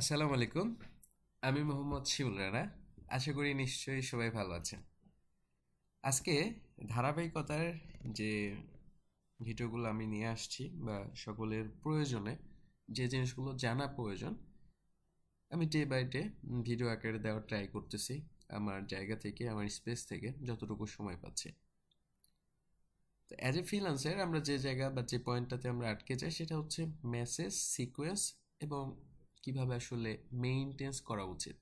আসসালামু আলাইকুম। আমি মোহাম্মদ শিউল রানা। আশা করি নিশ্চয়ই সবাই ভালো আছেন। আজকে ধারাবাহিকতার যে ভিডিওগুলো আমি নিয়ে আসছি বা সকলের প্রয়োজনে যে জিনিসগুলো জানা প্রয়োজন, আমি ডে বাই ডে ভিডিও আকারে দেওয়ার ট্রাই করতেছি আমার জায়গা থেকে, আমার স্পেস থেকে, যতটুকু সময় পাচ্ছি। তো অ্যাজ এ ফ্রিলান্সার আমরা যে জায়গা বা যে পয়েন্টটাতে আমরা আটকে যাই, সেটা হচ্ছে মেসেজ সিকোয়েন্স এবং কীভাবে আসলে মেইনটেন্স করা উচিত?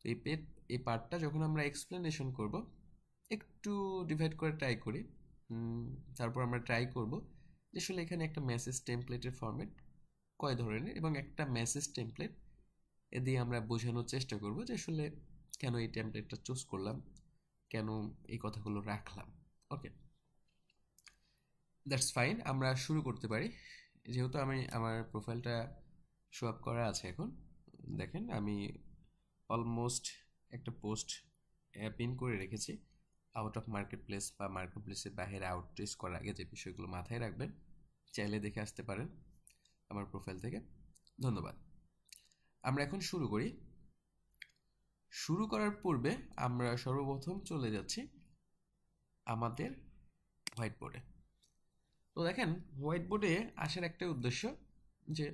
তো এই পেট এই পার্টটা যখন আমরা এক্সপ্লেনেশন করব, একটু ডিভাইড করে ট্রাই করি। তারপর আমরা ট্রাই করব যে আসলে এখানে একটা মেসেজ টেমপ্লেটের ফরম্যাট কয় ধরনের এবং একটা মেসেজ টেমপ্লেট এ দিয়ে আমরা বোঝানোর চেষ্টা করব যে আসলে কেন এই টেমপ্লেটটা চুজ করলাম, কেন এই কথাগুলো রাখলাম। ওকে দ্যাটস ফাইন আমরা শুরু করতে পারি। যেহেতু আমি, আমার প্রোফাইলটা শো আপ করা আছে এখন। দেখেন, আমি অলমোস্ট একটা পোস্ট পিন করে রেখেছি। আউট অফ মার্কেট প্লেস বা মার্কেট প্লেসের বাইরে আউটরিচ করার আগে যে বিষয়গুলো মাথায় রাখবেন, চাইলে দেখে আসতে পারেন আমার প্রোফাইল থেকে। ধন্যবাদ। আমরা এখন শুরু করি। শুরু করার পূর্বে আমরা সর্বপ্রথম চলে যাচ্ছি আমাদের হোয়াইট বোর্ডে তো দেখেন হোয়াইট বোর্ডে আসার একটা উদ্দেশ্য যে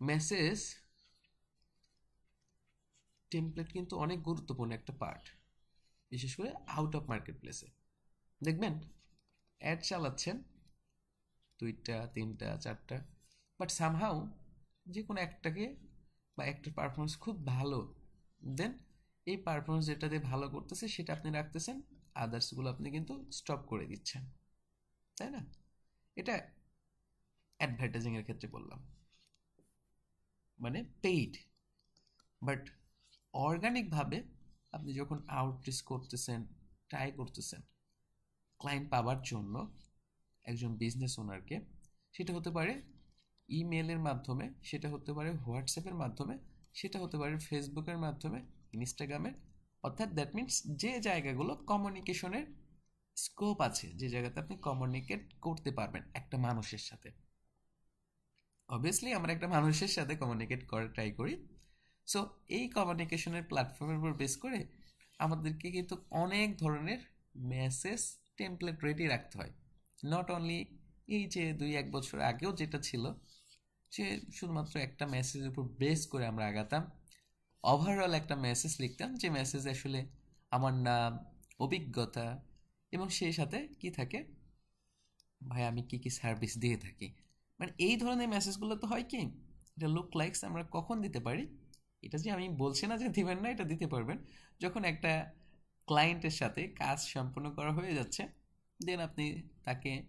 মেসেজ টেমপ্লেট কিন্তু অনেক গুরুত্বপূর্ণ একটা পার্ট, বিশেষ করে আউট অফ মার্কেট প্লেসে দেখবেন অ্যাড চালাচ্ছেন, দুইটা, তিনটা, চারটা বাট সামহাউ যে কোনো একটাকে বা একটার পারফরমেন্স খুব ভালো দেন এই পারফরমেন্স যেটা দিয়ে ভালো করতেছে, সেটা আপনি রাখতেছেন আদার্সগুলো আপনি কিন্তু স্টপ করে দিচ্ছেন। তাই না? এটা অ্যাডভার্টাইজিংয়ের ক্ষেত্রে বললাম। মানে পেইড বাট অর্গানিকভাবে আপনি যখন আউটরিচ করতেছেন ট্রাই করতেছেন ক্লায়েন্ট পাওয়ার জন্য একজন বিজনেস ওনারকে সেটা হতে পারে ইমেলের মাধ্যমে, সেটা হতে পারে হোয়াটসঅ্যাপের মাধ্যমে, সেটা হতে পারে ফেসবুকের মাধ্যমে ইনস্টাগ্রামের অর্থাৎ দ্যাট মিনস যে জায়গাগুলো কমিউনিকেশনের স্কোপ আছে, যে জায়গাতে আপনি কমিউনিকেট করতে পারবেন একটা মানুষের সাথে। অবভিয়াসলি আমরা একটা মানুষের সাথে কমিউনিকেট করার ট্রাই করি। সো এই কমিউনিকেশনের প্ল্যাটফর্মের উপর বেস করে আমাদেরকে কিন্তু অনেক ধরনের মেসেজ টেমপ্লেট রেডি রাখতে হয়। নট অনলি এই যে দুই, এক বছর আগেও যেটা ছিল যে শুধুমাত্র একটা মেসেজের উপর বেস করে আমরা আগাতাম ওভারঅল একটা মেসেজ লিখতাম যে মেসেজ আসলে আমার নাম, অভিজ্ঞতা এবং সেই সাথে কি থাকে? ভাই, আমি কি কি সার্ভিস দিয়ে থাকি? মানে এই ধরনের মেসেজগুলো তো হয় কি? এটা লুক লাইকস আমরা কখন দিতে পারি? এটা যে আমি বলছি না যে দিবেন না, এটা দিতে পারবেন। যখন একটা ক্লায়েন্টের সাথে কাজ সম্পন্ন করা হয়ে যাচ্ছে দেন আপনি তাকে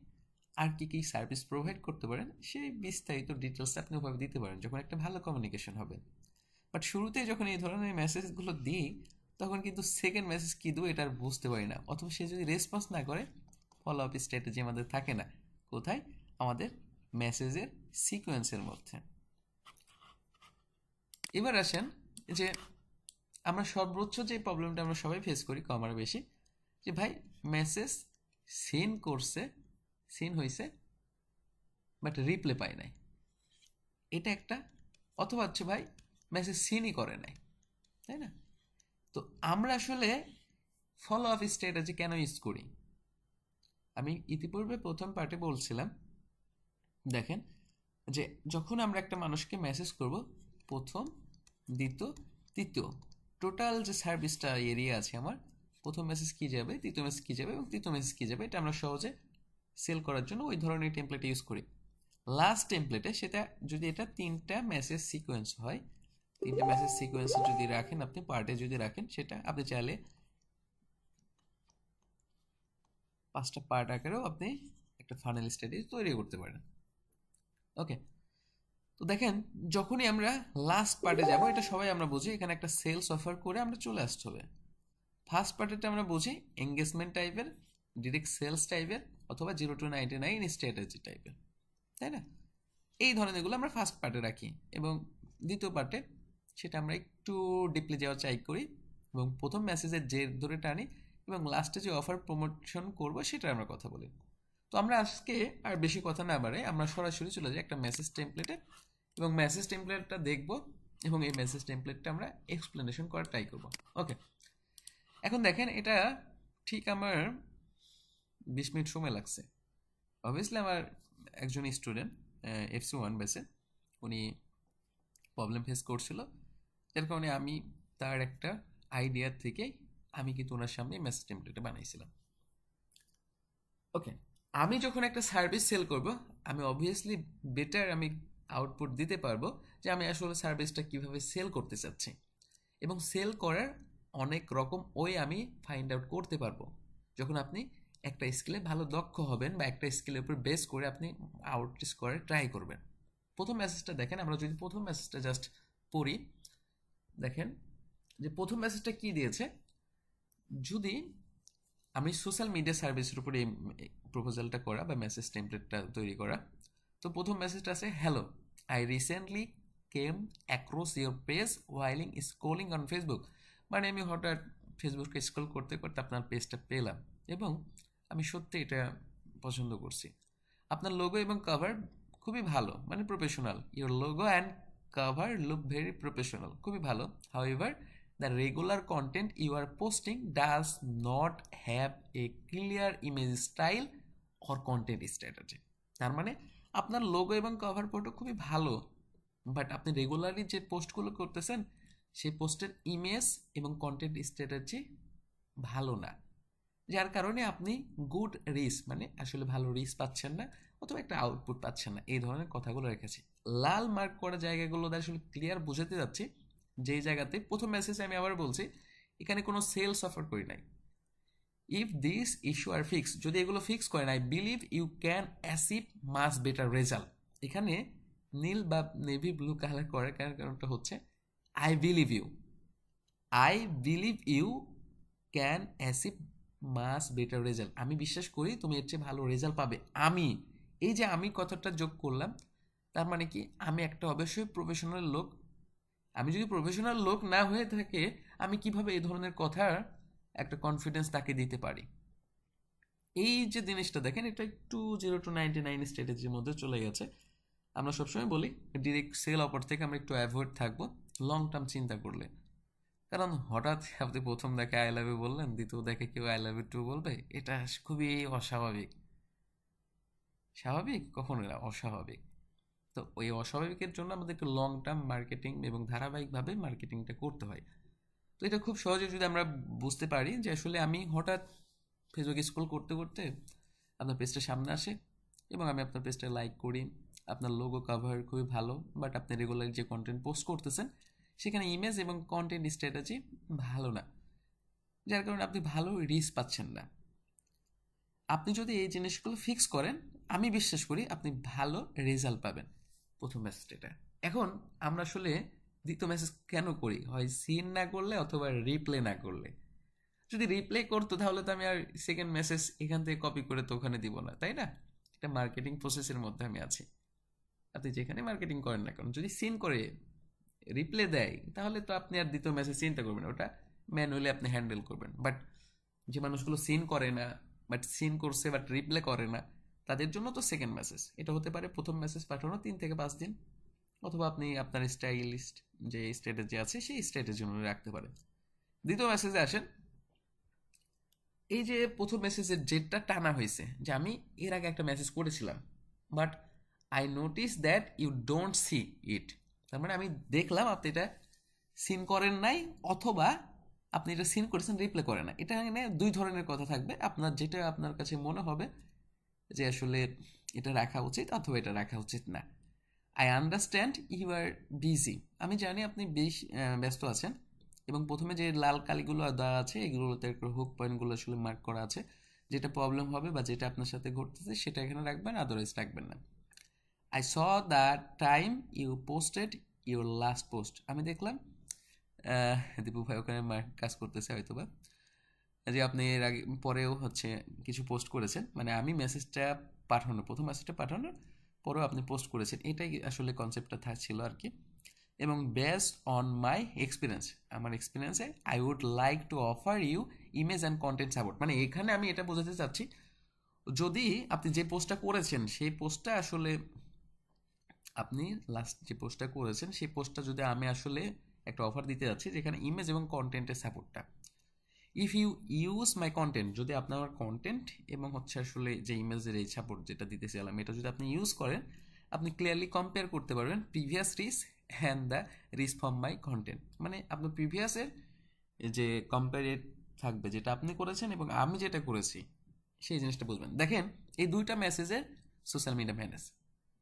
আর কি কী সার্ভিস প্রোভাইড করতে পারেন, সেই বিস্তারিত ডিটেলস আপনি ওভাবে দিতে পারেন, যখন একটা ভালো কমিউনিকেশন হবে। বাট শুরুতে যখন এই ধরনের মেসেজগুলো দিই, তখন কিন্তু সেকেন্ড মেসেজ কী দেবো এটা আর বুঝতে পারি না। অথবা সে যদি রেসপন্স না করে ফলো আপ স্ট্র্যাটেজি আমাদের থাকে না। কোথায়? আমাদের মেসেজের সিকোয়েন্সের মধ্যে। এবার আসেন যে আমরা সর্বোচ্চ যে প্রবলেমটা আমরা সবাই ফেস করি, কম আর বেশি, যে ভাই মেসেজ সিন করছে সিন হয়েছে বাট রিপ্লে পাই নাই। এটা একটা, অথবা হচ্ছে ভাই মেসেজ সিনই করে নাই, তাই না? তো আমরা আসলে ফলো আপ স্ট্র্যাটেজি কেন ইউজ করি? আমি ইতিপূর্বে প্রথম পার্টে বলছিলাম দেখেন, যে যখন আমরা একটা মানুষকে মেসেজ করব, প্রথম, দ্বিতীয়, তৃতীয় টোটাল যে সার্ভিসটা এরিয়া আছে আমার, প্রথম মেসেজ কী যাবে, তৃতীয় মেসেজ কী যাবে এবং তৃতীয় মেসেজ কী যাবে, এটা আমরা সহজে সেল করার জন্য ওই ধরনের টেমপ্লেট ইউজ করি। লাস্ট টেমপ্লেটে সেটা যদি এটা তিনটা মেসেজ সিকোয়েন্স হয়, তিনটা মেসেজ সিকোয়েন্স যদি রাখেন, আপনি পার্টে যদি রাখেন, সেটা আপনি চাইলে পাঁচটা পার্ট আকারেও আপনি একটা ফাইনাল স্ট্র্যাটেজি তৈরি করতে পারেন। ওকে তো দেখেন, যখনই আমরা লাস্ট পার্টে যাব, এটা সবাই আমরা বুঝি, এখানে একটা সেলস অফার করে আমরা চলে আসতে হবে। ফার্স্ট পার্টেটা আমরা বুঝি এঙ্গেজমেন্ট টাইপের ডিরেক্ট সেলস টাইপের অথবা zero to ninety nine strategy টাইপের তাই না? এই ধরনেরগুলো আমরা ফার্স্ট পার্টে রাখি এবং দ্বিতীয় পার্টে সেটা আমরা একটু ডিপলি যাওয়া চাই করি এবং প্রথম মেসেজের যে ধরে টানি এবং লাস্টে যে অফার প্রমোশন করব সেটা আমরা কথা বলি। তো আমরা আজকে আর বেশি কথা না বাড়ে আমরা সরাসরি চলে যাই একটা মেসেজ টেমপ্লেটে এবং মেসেজ টেমপ্লেটটা দেখব এবং এই মেসেজ টেমপ্লেটটা আমরা এক্সপ্লেনেশন করার ট্রাই করব। ওকে এখন দেখেন এটা ঠিক আমার বিশ মিনিট সময় লাগছে। অবভিয়াসলি আমার একজন স্টুডেন্ট এফসি ওয়ান বেসে উনি প্রবলেম ফেস করছিল। যার কারণে আমি তার একটা আইডিয়া থেকে আমি কিন্তু ওনার সামনে মেসেজ টেমপ্লেটটা বানাইছিলাম। ওকে আমি যখন একটা সার্ভিস সেল করব, আমি অবভিয়াসলি বেটার আমি আউটপুট দিতে পারব যে আমি আসলে সার্ভিসটা কীভাবে সেল করতে চাচ্ছি। এবং সেল করার অনেক রকম ওয়ে আমি ফাইন্ড আউট করতে পারব। যখন আপনি একটা স্কিলে ভালো দক্ষ হবেন বা একটা স্কিলের উপর বেস করে আপনি আউটরিচ করে ট্রাই করবেন। প্রথম মেসেজটা দেখেন, আমরা যদি প্রথম মেসেজটা জাস্ট পড়ি, দেখেন যে প্রথম মেসেজটা কি দিয়েছে? যদি আমি সোশ্যাল মিডিয়া সার্ভিসের উপরে প্রপোজালটা করা বা মেসেজ টেমপ্লেটটা তৈরি করা। তো প্রথম মেসেজটা আছে hello I recently came across your page whiling scrolling on Facebook মানে আমি হঠাৎ ফেসবুককে স্ক্রল করতে করতে আপনার পেজটা পেলাম এবং আমি সত্যি এটা পছন্দ করছি। আপনার লোগো এবং কভার খুবই ভালো মানে professional your logo and cover look very professional খুবই ভালো। However the regular content you are posting does not have a clear image style or content strategy তার মানে আপনার লোগো এবং কভার ফটো খুবই ভালো বাট আপনি রেগুলারলি যে পোস্টগুলো করতেছেন, সেই পোস্টের ইমেজ এবং কন্টেন্ট স্ট্র্যাটেজি ভালো না। যার কারণে আপনি গুড রিস মানে আসলে ভালো রিস পাচ্ছেন না, অথবা একটা আউটপুট পাচ্ছেন না, এই ধরনের কথাগুলো রেখেছি। লাল মার্ক করা জায়গাগুলো আসলে ক্লিয়ার বোঝাতে যাচ্ছি, যেই জায়গাতে প্রথম মেসেজে আমি আবার বলছি, এখানে কোনো সেলস অফার করি নাই। If this issue are fix যদি এগুলো ফিক্স করেন I believe you can achieve much better result এখানে নীল বা নেভি ব্লু কালার করার কারণটা হচ্ছে I believe you I believe you can achieve much better result আমি বিশ্বাস করি তুমি এর চেয়ে ভালো রেজাল্ট পাবে। আমি, এই যে আমি কথাটা যোগ করলাম, তার মানে কি? আমি একটা অবশ্যই প্রফেশনাল লোক। আমি যদি প্রফেশনাল লোক না হয়ে থাকে, আমি কীভাবে এই ধরনের কথার একটা কনফিডেন্স তাকে দিতে পারি। এই যে জিনিসটা দেখেন, এটা একটু জিরো টু নাইনটি নাইন স্ট্র্যাটেজির মধ্যে চলে গেছে। আমরা সবসময় বলি ডিরেক্ট সেল অফার থেকে আমরা একটু অ্যাভয়েড থাকব লং টার্ম চিন্তা করলে। কারণ হঠাৎ আপনি প্রথম দেখে আই লাভ ইউ বললেন, দ্বিতীয় দেখে কেউ আই লাভ ইউ টু বলবে, এটা খুবই অস্বাভাবিক। স্বাভাবিক? কখনো না, অস্বাভাবিক। তো ওই অস্বাভাবিকের জন্য আমাদেরকে লং টার্ম মার্কেটিং এবং ধারাবাহিকভাবে মার্কেটিংটা করতে হয়। তো এটা খুব সহজে যদি আমরা বুঝতে পারি যে আসলে আমি হঠাৎ ফেসবুকে স্ক্রল করতে করতে আপনার পেজটা সামনে আসে এবং আমি আপনার পেজটা লাইক করি। আপনার লোগো কাভার খুবই ভালো বাট আপনি রেগুলার যে কন্টেন্ট পোস্ট করতেছেন, সেখানে ইমেজ এবং কন্টেন্ট স্ট্র্যাটেজি ভালো না। যার কারণে আপনি ভালো রিচ পাচ্ছেন না। আপনি যদি এই জিনিসগুলো ফিক্স করেন, আমি বিশ্বাস করি আপনি ভালো রেজাল্ট পাবেন প্রথম মেসেজটা এখন আমরা আসলে দ্বিতীয় মেসেজ কেন করি? হয় সিন না করলে অথবা রিপ্লে না করলে? যদি রিপ্লে করতো তাহলে তো আমি আর সেকেন্ড মেসেজ এখান থেকে কপি করে তো ওখানে দিব না, তাই না? এটা মার্কেটিং প্রসেসের মধ্যে আমি আছি। আপনি যেখানে মার্কেটিং করেন না কারণ যদি সিন করে রিপ্লে দেয়, তাহলে তো আপনি আর দ্বিতীয় মেসেজ চিন্তা করবেন ওটা ম্যানুয়ালি আপনি হ্যান্ডেল করবেন। বাট যে মানুষগুলো সিন করে না বাট সিন করছে বাট রিপ্লে করে না, তাদের জন্য তো সেকেন্ড মেসেজ এটা হতে পারে প্রথম মেসেজ পাঠানো তিন থেকে পাঁচ দিন অথবা আপনি আপনার স্টাইলিস্ট যে স্ট্র্যাটেজি আছে, সেই স্ট্র্যাটেজি অনুযায়ী রাখতে পারেন। দ্বিতীয় মেসেজে আসেন। এই যে প্রথম মেসেজের ডেটটা টানা হয়েছে, যে আমি এর আগে একটা মেসেজ করেছিলাম but I notice that you don't see it তার মানে আমি দেখলাম আপনি এটা সিন করেন নাই, অথবা আপনি এটা সিন করেছেন রিপ্লে করেন না এটা এখানে দুই ধরনের কথা থাকবে। আপনার যেটা আপনার কাছে মনে হবে যে আসলে এটা রাখা উচিত, অথবা এটা রাখা উচিত না। I understand you are busy আমি জানি আপনি বেশ ব্যস্ত আছেন এবং প্রথমে যে লাল কালিগুলো দেওয়া আছে, এগুলোতে হুক পয়েন্টগুলো আসলে মার্ক করা আছে, যেটা প্রবলেম হবে বা যেটা আপনার সাথে ঘটতেছে সেটা এখানে রাখবেন আদারওয়াইজ রাখবেন না। I saw the time you posted your last post আমি দেখলাম দীপু ভাই ওখানে কাজ করতেছে হয়তো বা যে আপনি এর আগে, পরেও হচ্ছে কিছু পোস্ট করেছেন। মানে আমি মেসেজটা পাঠানো প্রথম মেসেজটা পাঠানোর পরেও আপনি পোস্ট করেছেন, এটাই আসলে কনসেপ্টটা ছিল আর কি। এবং বেসড অন মাই এক্সপিরিয়েন্স আমার এক্সপিরিয়েন্সে I would like to offer you image and content support মানে এখানে আমি এটা বোঝাতে চাচ্ছি, যদি আপনি যে পোস্টটা করেছেন, সেই পোস্টটা আসলে আপনি লাস্ট যে পোস্টটা করেছেন, সেই পোস্টটা যদি আমি আসলে একটা অফার দিতে যাচ্ছি, যেখানে ইমেজ এবং কন্টেন্টের সাপোর্টটা if you use my content যদি আপনার কন্টেন্ট এবং হচ্ছে আসলে যে ইমেজের এই সাপোর্ট যেটা দিতেছিলাম এটা যদি আপনি ইউজ করেন, আপনি ক্লিয়ারলি কম্পেয়ার করতে পারবেন previous reach and the reach from my content মানে আপনার প্রিভিয়াসের যে কম্পেয়ারেড থাকবে, যেটা আপনি করেছেন এবং আমি যেটা করেছি, সেই জিনিসটা বুঝবেন। দেখেন, এই দুইটা মেসেজের সোশ্যাল মিডিয়া ম্যানেজ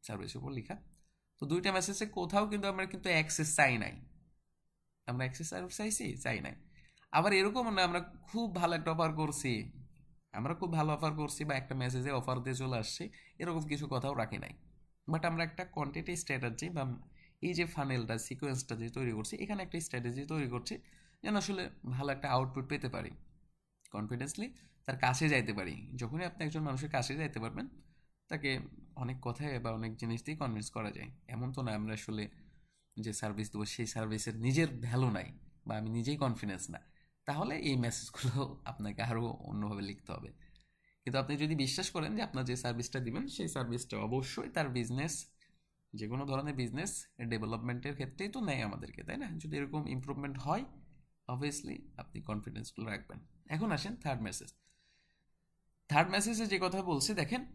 সার্ভিসের উপর লেখা। তো দুইটা মেসেজে কোথাও কিন্তু আমরা কিন্তু অ্যাক্সেস চাই নাই। আমরা অ্যাক্সেস চাইছি, চাই নাই। আবার এরকম না, আমরা খুব ভালো একটা অফার করছি। আমরা খুব ভালো অফার করছি বা একটা মেসেজে অফার দিয়ে চলে আসছি, এরকম কিছু কথাও রাখি নাই। বাট আমরা একটা কন্টেন্ট স্ট্র্যাটাজি বা এই যে ফানেলটা সিকোয়েন্সটা যে তৈরি করছি, এখানে একটা স্ট্র্যাটেজি তৈরি করছি যেন আসলে ভালো একটা আউটপুট পেতে পারি। কনফিডেন্সলি তার কাছে যাইতে পারি। যখনই আপনি একজন মানুষের কাছে যাইতে পারবেন, তাকে অনেক কথায় বা অনেক জিনিস দিয়ে কনভিন্স করা যায়। এমন তো না আমরা আসলে যে সার্ভিস দেবো, সেই সার্ভিসের নিজের ভ্যালু নাই বা আমি নিজেই কনফিডেন্স না। তাহলে এই মেসেজগুলো আপনাকে আরও অন্যভাবে লিখতে হবে। কিন্তু আপনি যদি বিশ্বাস করেন যে আপনার যে সার্ভিসটা দিবেন, সেই সার্ভিসটা অবশ্যই তার বিজনেস যে কোনো ধরনের বিজনেস ডেভেলপমেন্টের ক্ষেত্রেই তো নেয় আমাদেরকে, তাই না? যদি এরকম ইম্প্রুভমেন্ট হয় অবভিয়াসলি আপনি কনফিডেন্সগুলো রাখবেন। এখন আসেন থার্ড মেসেজ থার্ড মেসেজে যে কথা বলছি, দেখেন,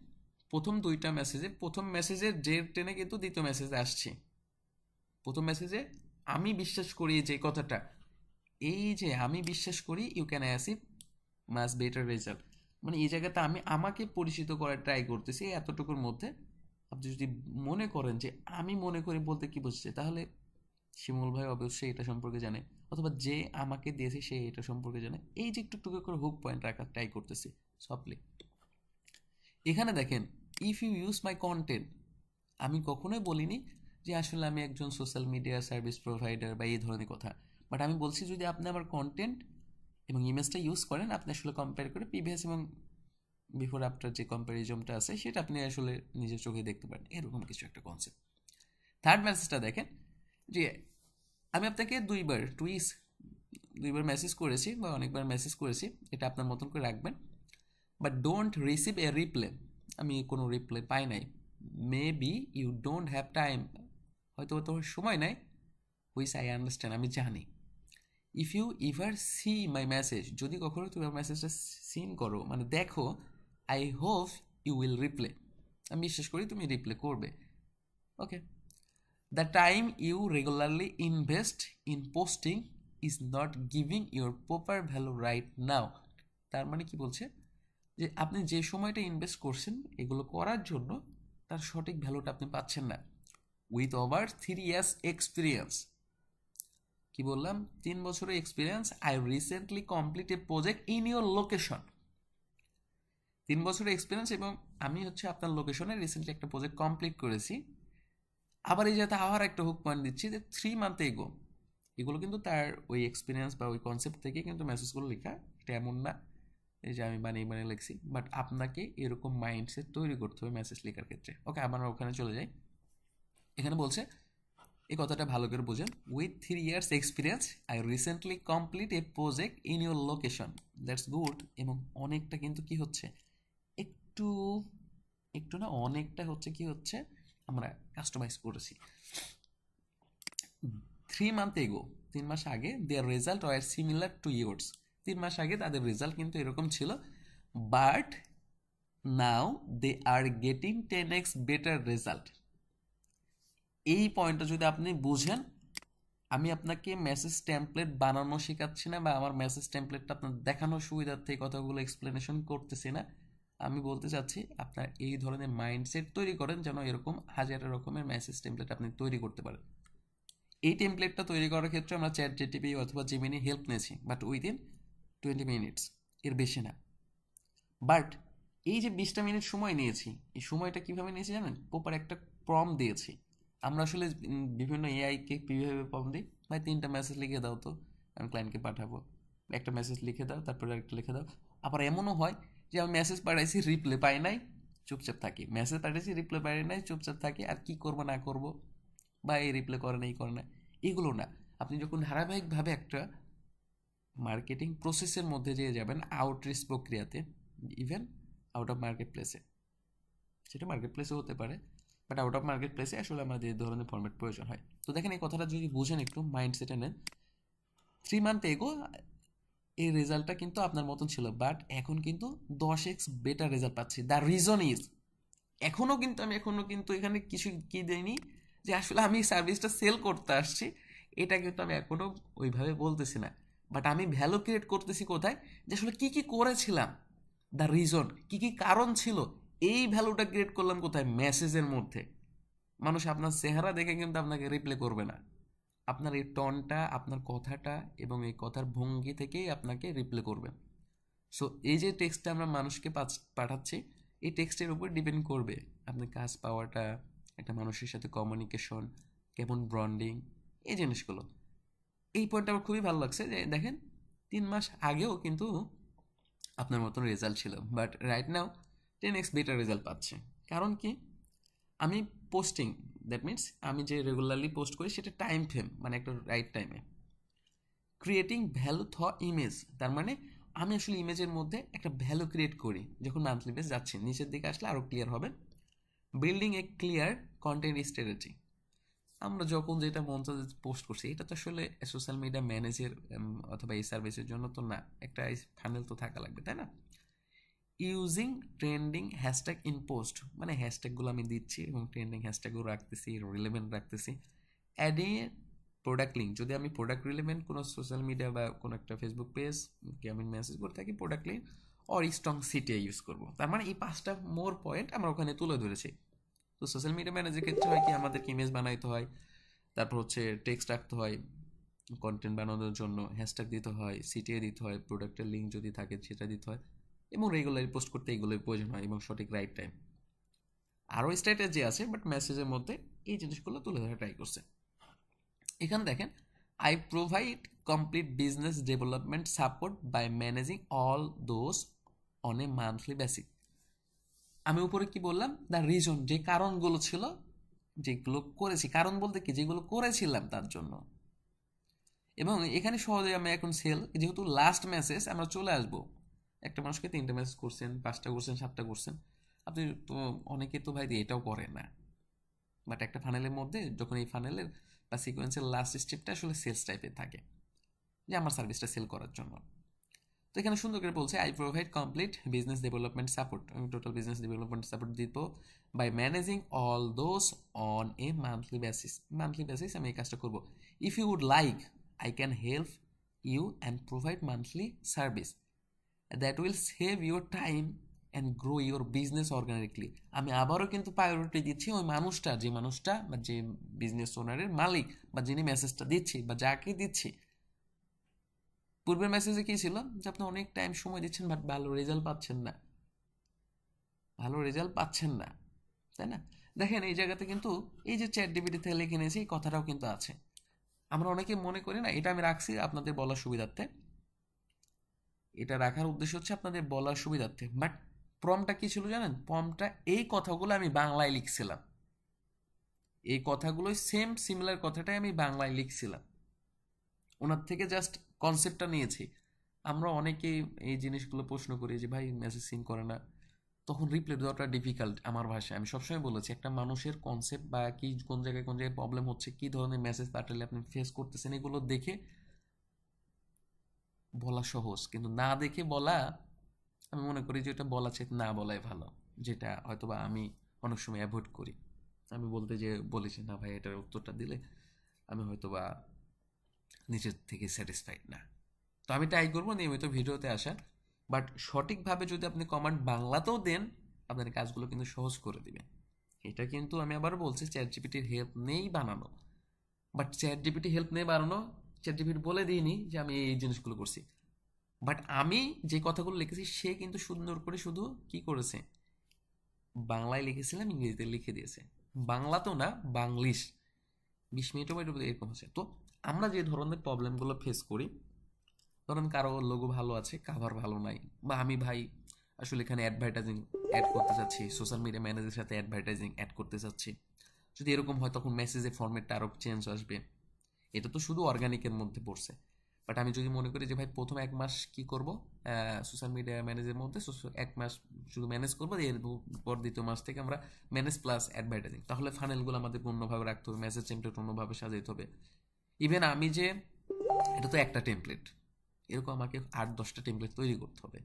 প্রথম দুইটা মেসেজে প্রথম মেসেজের যে টেনে কিন্তু দ্বিতীয় মেসেজে আসছি। প্রথম মেসেজে আমি বিশ্বাস করি যে কথাটা এই যে আমি বিশ্বাস করি you can achieve much better result মানে এই জায়গাতে আমি আমাকে পরিচিত করার ট্রাই করতেছি এতটুকুর মধ্যে। আপনি যদি মনে করেন যে আমি মনে করি বলতে কি বুঝছে, তাহলে শিমুল ভাই অবশ্যই এটা সম্পর্কে জানে। অথবা যে আমাকে দিয়েছে সে এটা সম্পর্কে জানে। এই যে একটু টুকু করে হুক পয়েন্ট রাখার ট্রাই করতেছি সফটলি এখানে দেখেন if you use my content আমি কখনোই বলিনি যে আসলে আমি একজন সোশ্যাল মিডিয়া সার্ভিস প্রোভাইডার বা এই ধরনের কথা। বাট আমি বলছি যদি আপনি আমার কন্টেন্ট এবং ইমেজটা ইউজ করেন, আপনি আসলে কম্পেয়ার করে প্রিভিয়াস এবং বিফোর আফটার যে কম্প্যারিজমটা আছে, সেটা আপনি আসলে নিজের চোখে দেখতে পারেন। এরকম কিছু একটা কনসেপ্ট থার্ড মেসেজটা দেখেন যে আমি আপনাকে দুইবার টুইস দুইবার মেসেজ করেছি বা অনেকবার মেসেজ করেছি, এটা আপনার মতন করে রাখবেন। But don't receive a reply আমি কোনো রিপ্লে পাই নাই। Maybe you don't have time হয়তো তোমার সময় নাই। হুইস আই আন্ডারস্ট্যান্ড আমি জানি। If you ever see my message যদি কখনো তুমি আমার মেসেজটা সিন করো মানে দেখো I hope you will reply আমি বিশ্বাস করি তুমি রিপ্লে করবে। Okay the time you regularly invest in posting is not giving your proper value right now তার মানে কি বলছে? যে আপনি যে সময়টা ইনভেস্ট করছেন, এগুলো করার জন্য তার সঠিক ভ্যালুটা আপনি পাচ্ছেন না। With over three years experience কি বললাম? তিন বছরের experience I recently complete a project in your location তিন বছরের এক্সপিরিয়েন্স এবং আমি হচ্ছে আপনার লোকেশনে রিসেন্টলি একটা প্রজেক্ট কমপ্লিট করেছি। আবার এই যাতে আবার একটা হুক পয়েন্ট দিচ্ছি যে থ্রি মান্থ এগো এগুলো কিন্তু তার ওই এক্সপিরিয়েন্স বা ওই কনসেপ্ট থেকে কিন্তু মেসেজগুলো লেখা। এটা এমন না এই যে আমি বানিয়ে বানিয়ে লিখছি বাট আপনাকে এরকম মাইন্ডসেট তৈরি করতে হবে মেসেজ লেখার ক্ষেত্রে। ওকে আমরা ওখানে চলে যাই। এখানে বলছে এই কথাটা ভালো করে বোঝেন। With three years experience I recently complete a project in your location that's good এবং অনেকটা কিন্তু কি হচ্ছে? একটু একটু না, অনেকটা হচ্ছে কি হচ্ছে? আমরা কাস্টমাইজ করেছি। থ্রি মান্থ এগো তিন মাস আগে their result were similar to years তিন মাস আগে তাদের রেজাল্ট কিন্তু এরকম ছিল but now they are getting ten X better result এই পয়েন্টটা যদি আপনি বুঝেন, আমি আপনাকে মেসেজ টেমপ্লেট বানানো শেখাচ্ছি না বা আমার মেসেজ টেমপ্লেটটা আপনার দেখানোর সুবিধার্থে কথাগুলো এক্সপ্লেনেশন করতেছি না। আমি বলতে চাচ্ছি, আপনার এই ধরনের মাইন্ডসেট তৈরি করেন যেন এরকম হাজার রকমের মেসেজ টেমপ্লেট আপনি তৈরি করতে পারেন। এই টেমপ্লেটটা তৈরি করার ক্ষেত্রে আমরা চ্যাট জিটিপি অথবা জিমিনি হেল্প নিয়েছি বাট উইদিন টোয়েন্টি মিনিটস এর বেশি না। বাট এই যে বিশটা মিনিট সময় নিয়েছি, এই সময়টা কীভাবে নিয়েছি জানেন? প্রপার একটা প্রম দিয়েছি। আমরা আসলে বিভিন্ন এআইকে কীভাবে প্রম দিই? ভাই, তিনটা মেসেজ লিখে দাও তো, আমি ক্লায়েন্টকে পাঠাবো। একটা মেসেজ লিখে দাও, তারপরে একটা লিখে দাও। আবার এমনও হয় যে আমি মেসেজ পাঠাইছি রিপ্লে পাই নাই, চুপচাপ থাকি। মেসেজ পাঠাইছি রিপ্লে পাই নাই, চুপচাপ থাকি, আর কি করব, না করব? বা এই রিপ্লে করে না এই করে না এগুলো না। আপনি যখন ধারাবাহিকভাবে একটা মার্কেটিং প্রসেসের মধ্যে দিয়ে যাবেন আউটরিচ প্রক্রিয়াতে ইভেন আউট অফ মার্কেট প্লেসে সেটা মার্কেট প্লেসে হতে পারে। বাট আউট অফ মার্কেট প্লেসে আসলে আমাদের এই ধরনের ফর্মেট প্রয়োজন হয়। তো দেখেন, এই কথাটা যদি বুঝেন একটু মাইন্ডসেটে নেন। থ্রি মান্থ এগো এই রেজাল্টটা কিন্তু আপনার মতন ছিল। বাট এখন কিন্তু দশ এক্স বেটার রেজাল্ট পাচ্ছি। দ্য রিজন ইজ এখনও কিন্তু আমি এখনও কিন্তু এখানে কিছু কি দেয়নি যে আসলে আমি সার্ভিসটা সেল করতে আসছি। এটা কিন্তু আমি এখনও ওইভাবে বলতেছি না। বাট আমি ভ্যালু ক্রিয়েট করতেছি কোথায়? যে আসলে কী কী করেছিলাম? দ্য রিজন কী কী কারণ ছিল? এই ভ্যালুটা ক্রিয়েট করলাম কোথায়? মেসেজের মধ্যে। মানুষ আপনার চেহারা দেখে কিন্তু আপনাকে রিপ্লে করবে না। আপনার এই টনটা আপনার কথাটা এবং এই কথার ভঙ্গি থেকেই আপনাকে রিপ্লে করবে। সো এই যে টেক্সটটা আমরা মানুষকে পাঠাচ্ছি, এই টেক্সটের উপর ডিপেন্ড করবে। আপনার কাজ পাওয়াটা, একটা মানুষের সাথে কমিউনিকেশন কেমন ব্রন্ডিং এই জিনিসগুলো। এই পয়েন্টটা আমার খুবই ভালো লাগছে যে, দেখেন, তিন মাস আগেও কিন্তু আপনার মতন রেজাল্ট ছিল। But right now ten X better result পাচ্ছে। কারণ কি? আমি পোস্টিং দ্যাট মিনস আমি যে রেগুলারলি পোস্ট করি সেটা টাইম ফ্রেম মানে একটা রাইট টাইমে ক্রিয়েটিং ভ্যালু থ ইমেজ তার মানে আমি আসলে ইমেজের মধ্যে একটা ভ্যালু ক্রিয়েট করি, যখন মান্থলি বেস যাচ্ছে, নিচের দিকে আসলে আরও ক্লিয়ার হবে। Building a clear content strategy আমরা যখন যেটা মন পোস্ট করছি, এটা তো আসলে সোশ্যাল মিডিয়া ম্যানেজের অথবা এই সার্ভিসের জন্য তো না, একটা ফানেল তো থাকা লাগবে, তাই না? Using trending hashtag in post মানে হ্যাশট্যাগুলো আমি দিচ্ছি এবং ট্রেন্ডিং হ্যাশট্যাগুলো রাখতেছি রিলেভেন্ট রাখতেছি। অ্যাডিং প্রোডাক্ট লিঙ্ক যদি আমি প্রোডাক্ট রিলেভেন্ট কোনো সোশ্যাল মিডিয়া বা কোনো একটা ফেসবুক পেজ কি আমি মেসেজ করে থাকি product link or strong CTA use করব। তার মানে এই পাঁচটা মোর পয়েন্ট আমরা ওখানে তুলে ধরেছি। তো সোশ্যাল মিডিয়া ম্যানেজের ক্ষেত্রে হয় কি, আমাদেরকে ইমেজ বানাইতে হয়, তারপর হচ্ছে টেক্সট রাখতে হয় কন্টেন্ট বানানোর জন্য হ্যাশট্যাগ দিতে হয় সিটিএ দিতে হয় প্রোডাক্টের লিঙ্ক যদি থাকে সেটা দিতে হয়। এবং রেগুলারি পোস্ট করতে এইগুলোর প্রয়োজন হয় এবং সঠিক রাইট টাইম আরও স্ট্র্যাটেজি আছে বাট মেসেজের মধ্যে এই জিনিসগুলো তুলে ধরা ট্রাই করছে। এখানে দেখেন I provide complete business development support by managing all those on a monthly basic আমি উপরে কি বললাম? দ্য রিজন যে কারণগুলো ছিল, যেগুলো করেছি। কারণ বলতে কি? যেগুলো করেছিলাম তার জন্য। এবং এখানে সহজে আমি এখন সেল যেহেতু লাস্ট মেসেজ আমরা চলে আসব। একটা মানুষকে তিনটা মেসেজ করছেন, পাঁচটা করছেন, সাতটা করছেন। আপনি তো অনেকে তো ভাই এটাও করে না। বাট একটা ফানেলের মধ্যে যখন এই ফানেলের বা সিকোয়েন্সের লাস্ট স্টেপটা আসলে সেলস টাইপের থাকে, যে আমার সার্ভিসটা সেল করার জন্য। তো এখানে সুন্দর করে বলছে I provide complete business development support আমি টোটাল বিজনেস ডেভেলপমেন্ট সাপোর্ট দিব by managing all those on a monthly basis monthly basis আমি এই কাজটা করব। If you would like I can help you and provide monthly service that will save your time and grow your business organically আমি আবারও কিন্তু priority দিচ্ছি ওই মানুষটা, যে মানুষটা বা যে বিজনেস ওনারের মালিক বা যিনি মেসেজটা দিচ্ছি বা যাকে দিচ্ছি। পূর্বের মেসেজে কী ছিল? যে আপনি অনেক টাইম সময় দিচ্ছেন বাট ভালো রেজাল্ট পাচ্ছেন না। ভালো রেজাল্ট পাচ্ছেন না, তাই না? দেখেন এই জায়গাতে কিন্তু এই যে চ্যাট ডিবিটি থেকে লিখে নিয়েছি এই কথাটাও কিন্তু আছে। আমরা অনেকে মনে করি না, এটা আমি রাখছি আপনাদের বলার সুবিধার্থে। এটা রাখার উদ্দেশ্য হচ্ছে আপনাদের বলার সুবিধার্থে। বাট প্রমটা কি ছিল জানেন? প্রমটা এই কথাগুলো আমি বাংলায় লিখছিলাম। এই কথাগুলোই সেম সিমিলার কথাটাই আমি বাংলায় লিখছিলাম। ওনার থেকে জাস্ট কনসেপ্টটা নিয়েছি। আমরা অনেকেই এই জিনিসগুলো প্রশ্ন করি যে, ভাই মেসেজ সিন করে না। তখন রিপ্লাই দেওয়াটা ডিফিকাল্ট আমার ভাষায়। আমি সবসময় বলেছি, একটা মানুষের কনসেপ্ট বা কি, কোন জায়গায় কোন জায়গায় প্রবলেম হচ্ছে, কি ধরনের মেসেজ পাঠালে আপনি ফেস করতেছেন, এগুলো দেখে বলা সহজ, কিন্তু না দেখে বলা, আমি মনে করি যে এটা বলা চাই, না বলাই ভালো, যেটা হয়তোবা আমি অনেক সময় অ্যাভয়েড করি। আমি বলতে যে, বলেছি, না ভাই, এটার উত্তরটা দিলে আমি হয়তোবা নিজের থেকে স্যাটিসফাইড না। তো আমি ট্রাই করব নিয়মিত ভিডিওতে আসা বাট সঠিকভাবে যদি আপনি কমান্ড বাংলাতেও দেন, আপনার কাজগুলো কিন্তু সহজ করে দিবে। এটা কিন্তু আমি আবার বলছি চ্যাট জিপিটির হেল্প নেই বানানো। বাট চ্যাট জিপিটি হেল্প নেই বানানো চ্যাট জিপিটি বলে দিইনি যে আমি এই জিনিসগুলো করছি। বাট আমি যে কথাগুলো লিখেছি, সে কিন্তু সুন্দর করে শুধু কি করেছে? বাংলায় লিখেছিলাম, ইংরেজিতে লিখে দিয়েছে। বাংলা তো না, বাংলিশ। বিশ মিনিটও বা এরকম হচ্ছে। তো আমরা যে ধরনের প্রবলেমগুলো ফেস করি, ধরেন কারও লোগো ভালো আছে কাভার ভালো নাই, বা আমি ভাই আসলে এখানে অ্যাডভার্টাইজিং অ্যাড করতে চাচ্ছি সোশ্যাল মিডিয়া ম্যানেজের সাথে অ্যাডভার্টাইজিং অ্যাড করতে চাচ্ছি। যদি এরকম হয়, তখন মেসেজের ফর্মেটটা আরও চেঞ্জ আসবে। এটা তো শুধু অর্গানিকের মধ্যে পড়ছে। বাট আমি যদি মনে করি যে, ভাই, প্রথম এক মাস কি করব? সোশ্যাল মিডিয়া ম্যানেজের মধ্যে এক মাস শুধু ম্যানেজ করব এর পর দ্বিতীয় মাস থেকে আমরা ম্যানেজ প্লাস অ্যাডভার্টাইজিং তাহলে ফানেলগুলো আমাদের অন্যভাবে রাখতে হবে মেসেজ টেমপ্লেট অন্যভাবে সাজাইতে হবে। ইভেন আমি যে, এটা তো একটা টেমপ্লেট এরকম আমাকে আট, দশটা টেমপ্লেট তৈরি করতে হবে।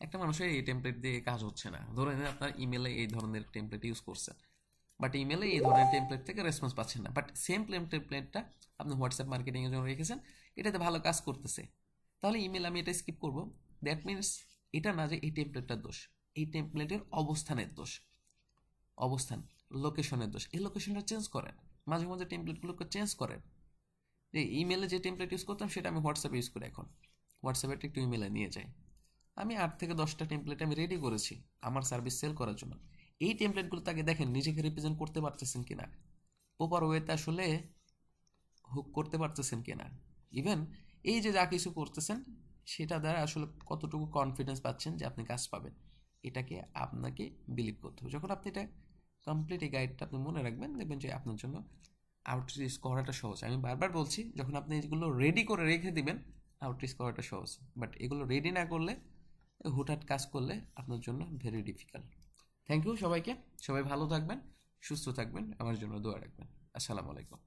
একটা মানুষের এই টেমপ্লেট দিয়ে কাজ হচ্ছে না। ধরে নিন আপনার ইমেলে এই ধরনের টেমপ্লেট ইউজ করছেন। বাট ইমেলে এই ধরনের টেমপ্লেট থেকে রেসপন্স পাচ্ছেন না। বাট সেম প্লেম টেমপ্লেটটা আপনি হোয়াটসঅ্যাপ মার্কেটিংয়ের জন্য রেখেছেন, এটাতে ভালো কাজ করতেছে। তাহলে ইমেল আমি এটা স্কিপ করব। দ্যাট মিনস এটা না যে এই টেমপ্লেটটার দোষ, এই টেমপ্লেটের অবস্থানের দোষ, অবস্থান লোকেশনের দোষ। এই লোকেশনটা চেঞ্জ করেন। মাঝে মাঝে টেমপ্লেটগুলোকে চেঞ্জ করেন। যে ইমেলে যে টেমপ্লেট ইউজ করতাম, সেটা আমি হোয়াটসঅ্যাপে ইউজ করি এখন। হোয়াটসঅ্যাপে একটু ইমেলে নিয়ে যাই। আমি আট থেকে দশটা টেমপ্লেট আমি রেডি করেছি আমার সার্ভিস সেল করার জন্য। এই টেমপ্লেটগুলো তাকে দেখেন, নিজেকে রিপ্রেজেন্ট করতে পারতেছেন কিনা? প্রপার ওয়েতে আসলে হুক করতে পারতেছেন কিনা? ইভেন এই যে যা কিছু করতেছেন, সেটা দ্বারা আসলে কতটুকু কনফিডেন্স পাচ্ছেন যে আপনি কাজ পাবেন। এটাকে আপনাকে বিলিভ করতে হবে। যখন আপনি এটা কমপ্লিট এই গাইডটা আপনি মনে রাখবেন, দেখবেন যে আপনার জন্য আউটরিচ করাটা সহজ। আমি বারবার বলছি, যখন আপনি এগুলো রেডি করে রেখে দিবেন আউটরিচ করাটা সহজ। বাট এগুলো রেডি না করলে, হুটহাট কাজ করলে আপনার জন্য ভেরি ডিফিকাল্ট থ্যাংক ইউ সবাইকে। সবাই ভালো থাকবেন সুস্থ থাকবেন আমার জন্য দোয়া রাখবেন। আসসালামু আলাইকুম।